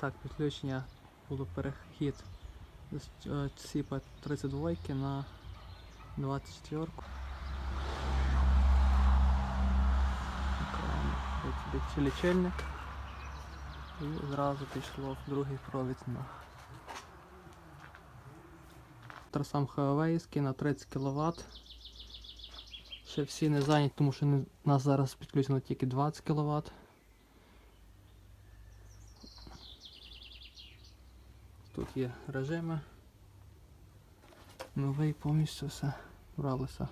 Так, підключення було перехід з е, ціпа 32 на 24. Екран, от сюди чи лічильник. І зразу пішло в другий провід на Трасам Huawei на 30 кВт. Ще всі не зайняті, тому що у нас зараз підключено тільки 20 кВт. Є режими. Новий повністю все. Бралося.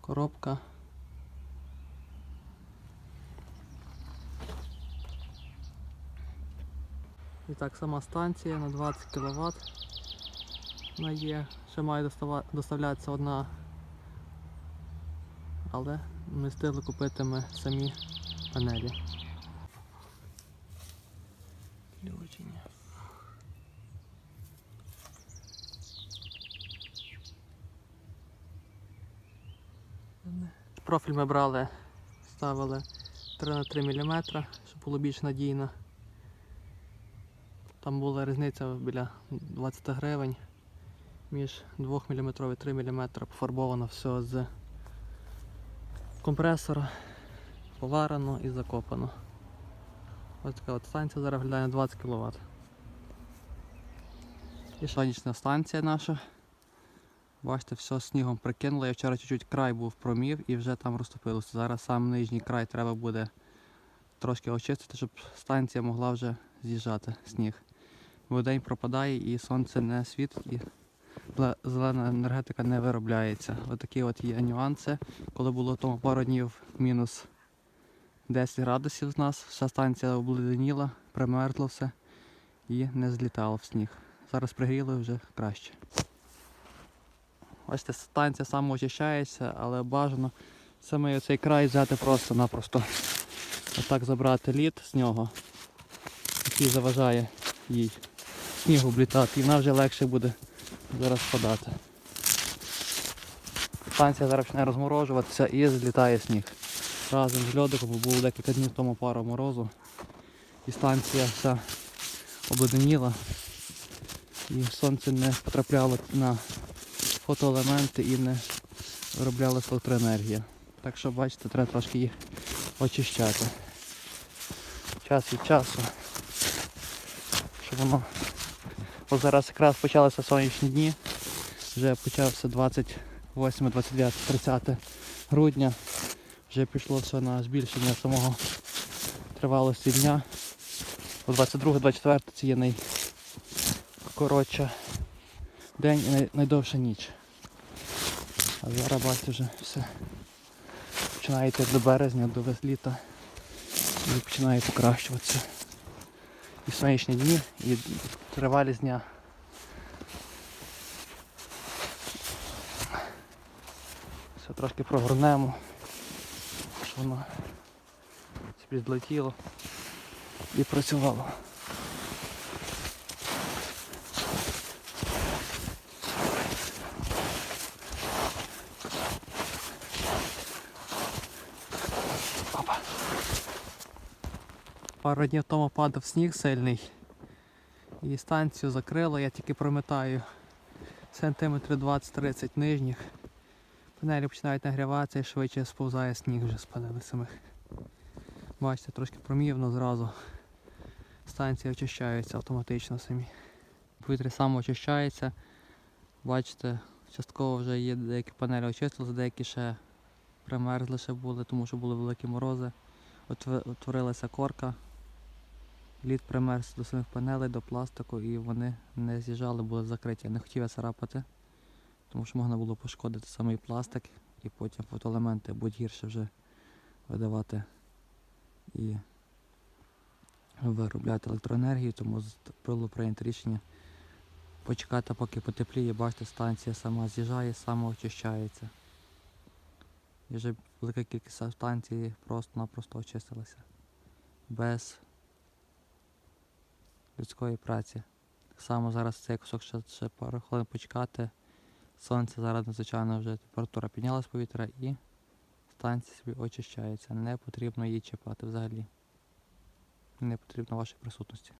Коробка. І так, сама станція на 20 кВт. Вона є. Ще має доставлятися одна. Але ми встигли купити ми самі панелі. Включення. Профіль ми брали, ставили 3 на 3 мм, щоб було більш надійно. Там була різниця біля 20 гривень між 2 мм і 3 мм пофарбовано все з компресора, поварено і закопано. Ось така от станція зараз виглядає на 20 кВт. І сонячна станція наша. Бачите, все снігом прикинуло. Я вчора чуть-чуть край був промів і вже там розтопилося. Зараз сам нижній край треба буде трошки очистити, щоб станція могла вже з'їжджати сніг. Бо день пропадає і сонце не світить, і зелена енергетика не виробляється. Отакі от є нюанси. Коли було тому пару днів мінус 10 градусів з нас, вся станція обледеніла, примерзло все і не злітало в сніг. Зараз пригріло і вже краще. Бачите, станція самоочищається, але бажано саме цей край взяти просто-напросто. Отак забрати лід з нього, який заважає їй снігу облітати, і вона вже легше буде зараз подати. Станція зараз почне розморожуватися і злітає сніг. Разом з льодиком, було декілька днів тому пара морозу. І станція вся обледеніла. І сонце не потрапляло на фотоелементи і не вироблялася електроенергія. Так що бачите, треба трошки їх очищати. Час від часу. Щоб воно. Ось зараз якраз почалися сонячні дні. Вже почався 28, 29, 30 грудня. Вже пішло все на збільшення самого тривалості дня. О 22-24 це є найкоротша день і найдовша ніч. А зараз бачите вже все. Починає йти до березня, до вес- літа і починає покращуватися. І сонячні дні, і тривалість дня. Все трошки прогорнемо, щоб воно собі злетіло і працювало. Пару днів тому падав сніг сильний. І станцію закрило, я тільки прометаю сантиметри 20-30 нижніх. Панелі починають нагріватися і швидше сповзає сніг вже з панелей самих. Бачите, трошки промівно зразу. Станція очищається автоматично самі. Повітря само очищається. Бачите, частково вже є деякі панелі очистилися, деякі ще примерзли ще були, тому що були великі морози. Утворилася корка. Лід примерз до самих панелей, до пластику і вони не з'їжджали, були закриті. Я не хотів я царапати, тому що можна було пошкодити самий пластик і потім фотоелементи будь гірше вже видавати і виробляти електроенергію, тому було прийнято рішення почекати, поки потепліє. Бачите, станція сама з'їжджає, самоочищається. І вже велика кількість станцій просто-напросто очистилася. Без людської праці. Так само зараз цей кусок ще, ще пару хвилин почекати. Сонце зараз надзвичайно вже температура піднялась повітря і станція собі очищається. Не потрібно її чіпати взагалі. Не потрібно вашої присутності.